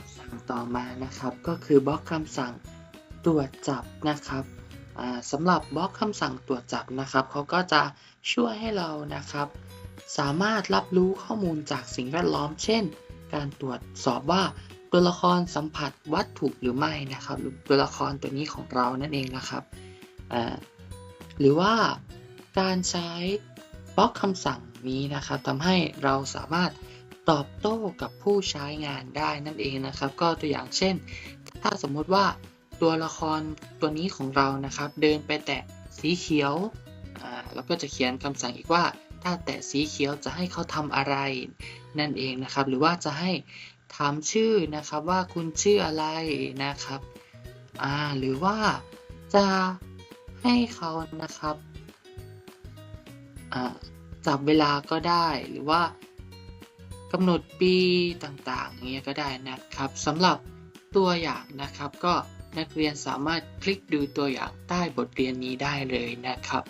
ำสั่งต่อมานะครับก็คือบล็อกคำสั่งตรวจจับนะครับสำหรับบล็อกคำสั่งตรวจจับนะครับเขาก็จะช่วยให้เรานะครับ สามารถรับรู้ข้อมูลจากสิ่งแวดล้อม เช่น การตรวจสอบว่าตัวละครสัมผัสวัตถุหรือไม่นะครับหรือตัวละครตัวนี้ของเรานั่นเองนะครับหรือว่าการใช้บล็อกคำสั่งนี้นะครับทำให้เราสามารถ ตอบโต้กับผู้ใช้งานได้นั่นเองนะครับ ก็ตัวอย่างเช่น ถ้าสมมุติว่าตัวละครตัวนี้ของเรานะครับ เดินไปแตะสีเขียวอ่าก็จะเขียนคำสั่งอีกว่า ถ้าแตะสีเขียวจะให้เขาทำอะไรนั่นเองนะครับ หรือว่าจะให้ถามชื่อนะครับว่าคุณชื่ออะไรนะครับอ่าหรือว่าจะให้เขานะครับอ่าจับเวลาก็ได้หรือว่า กำหนดปีต่างๆเงี้ยก็ได้นะครับสำหรับตัวอย่างนะครับ ก็นักเรียนสามารถคลิกดูตัวอย่างใต้บทเรียนนี้ได้เลยนะครับ